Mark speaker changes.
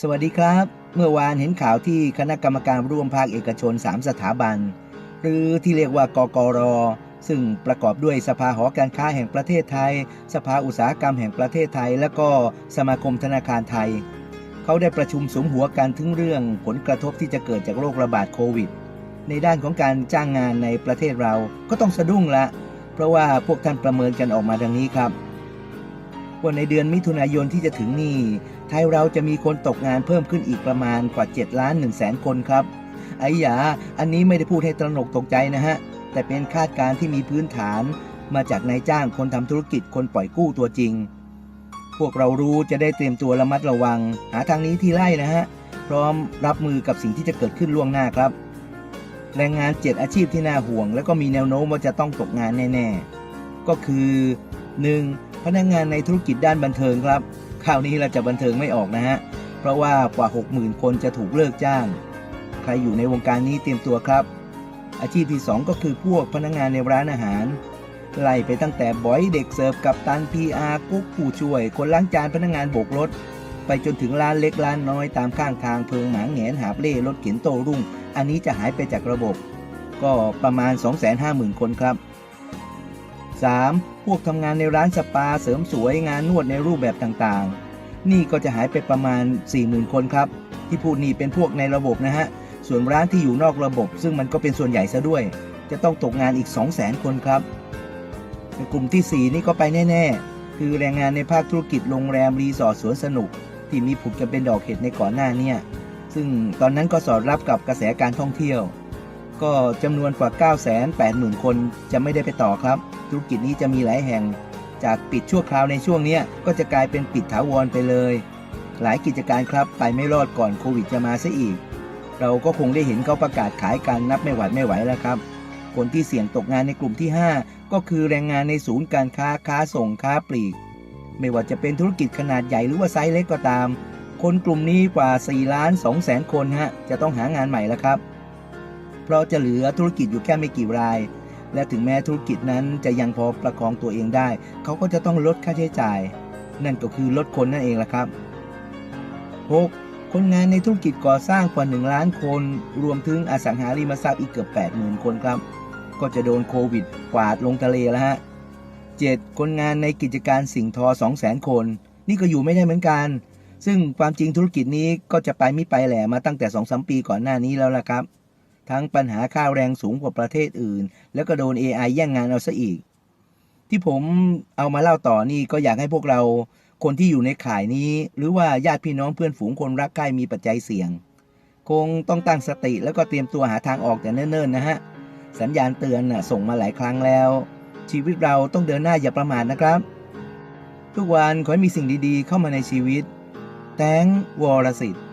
Speaker 1: สวัสดีครับ เมื่อวานเห็นข่าวที่คณะกรรมการร่วมภาคเอกชน 3 สถาบัน หรือที่เรียกว่ากกร ซึ่งประกอบด้วยสภาหอการค้าแห่งประเทศไทย สภาอุตสาหกรรมแห่งประเทศไทย และก็สมาคมธนาคารไทย เขาได้ประชุมสมหัวกันถึงเรื่องผลกระทบที่จะเกิดจากโรคระบาดโควิด ในด้านของการจ้างงานในประเทศเราก็ต้องสะดุ้งละ เพราะว่าพวกท่านประเมินกันออกมาดังนี้ครับว่าในเดือนมิถุนายนที่จะถึงนี้ ทยเราจะมีคนตกงานเพิ่มขึ้นอีกประมาณกว่า 7 ล้าน1แสนคนครับไอ้ยาอันนี้ไม่ได้พูดให้ตระหนกตกใจนะฮะ แต่เป็นคาดการณ์ที่มีพื้นฐาน มาจากนายจ้างคนทำธุรกิจคนปล่อยกู้ตัวจริง พวกเรารู้จะได้เตรียมตัวระมัดระวัง หาทางนี้ที่ไล่นะฮะ พร้อมรับมือกับสิ่งที่จะเกิดขึ้นล่วงหน้าครับ แรงงานเจ็ดอาชีพที่น่าห่วง แล้วก็มีแนวโน้มว่าจะต้องตกงานแน่ ๆ ก็คือ 1. พนักงงานในธุรกิจด้านบันเทิงครับ คราวนี้เราจะบันเทิงไม่ออกนะฮะ เพราะว่ากว่า 60,000 คนจะถูกเลิกจ้าง ใครอยู่ในวงการนี้เตรียมตัวครับ อาชีพที่ 2 ก็คือพวกพนักงานในร้านอาหาร ไล่ไปตั้งแต่บอยเด็กเสิร์ฟกับตันพีอาร์กุ๊กผู้ช่วย คนล้างจานพนักงานโบกรถ ไปจนถึงร้านเล็กร้านน้อยตามข้างทางเพิงหมางแหงนหาบเล่รถเข็นโตรุ่ง อันนี้จะหายไปจากระบบ ก็ประมาณ 250,000 คนครับ 3. พวกทำงานในร้านสปาเสริมสวยงานนวดในรูปแบบต่างๆ นี่ก็จะหายไปประมาณ 40,000 คนครับ ที่พูดนี่เป็นพวกในระบบนะฮะ ส่วนร้านที่อยู่นอกระบบ ซึ่งมันก็เป็นส่วนใหญ่ซะด้วย จะต้องตกงานอีก 200,000 คนครับ ในกลุ่มที่ 4 นี่ก็ไปแน่ ๆ คือแรงงานในภาคธุรกิจโรงแรมรีสอร์ทสวนสนุก ที่มีผุดกันเป็นดอกเห็ดในก่อนหน้าเนี่ยซึ่งตอนนั้นก็สอดรับกับกระแสการท่องเที่ยว ก็จำนวนกว่า 980,000 คนจะไม่ได้ไปต่อครับ ธุรกิจนี้จะมีหลายแห่ง จากปิดชั่วคราวในช่วงนี้ก็จะกลายเป็นปิดถาวรไปเลย หลายกิจการครับไปไม่รอดก่อนโควิดจะมาซะอีก เราก็คงได้เห็นเขาประกาศขายกันนับไม่หวัดไม่ไหวแล้วครับ คนที่เสี่ยงตกงานในกลุ่มที่ 5 ก็คือแรงงานในศูนย์การค้าค้าส่งค้าปลีก ไม่ว่าจะเป็นธุรกิจขนาดใหญ่หรือว่าไซส์เล็กก็ตาม คนกลุ่มนี้กว่า4ล้าน2แสนคนฮะจะต้องหางานใหม่แล้วครับ เพราะจะเหลือธุรกิจอยู่แค่ไม่กี่ราย และถึงแม้ธุรกิจนั้นจะยังพอประคองตัวเองได้ เขาก็จะต้องลดค่าใช้จ่าย นั่นก็คือลดคนนั่นเองละครับ 6. คนงานในธุรกิจก่อสร้างกว่า 1 ล้านคน รวมถึงอสังหาริมทรัพย์อีกเกือบ 80,000 คนครับ ก็จะโดนโควิดกวาดลงทะเลแล้วฮะ 7. คนงานในกิจการสิ่งทอ 200,000 คน นี่ก็อยู่ไม่ได้เหมือนกันซึ่งความจริงธุรกิจนี้ก็จะไปไม่ไปแหละมาตั้งแต่2-3ปีก่อนหน้านี้แล้วล่ะครับ ทั้งปัญหาค่าแรงสูงกว่าประเทศอื่น แล้วก็โดน AI แย่งงานเอาซะอีก ที่ผมเอามาเล่าต่อนี่ก็อยากให้พวกเราคนที่อยู่ในข่ายนี้ หรือว่าญาติพี่น้องเพื่อนฝูงคนรักใกล้มีปัจจัยเสี่ยง คงต้องตั้งสติแล้วก็เตรียมตัวหาทางออกแต่เนิ่นๆนะฮะ สัญญาณเตือนน่ะส่งมาหลายครั้งแล้ว ชีวิตเราต้องเดินหน้าอย่าประมาทนะครับ ทุกวันขอให้มีสิ่งดีๆ เข้ามาในชีวิต แตงวรสิทธิ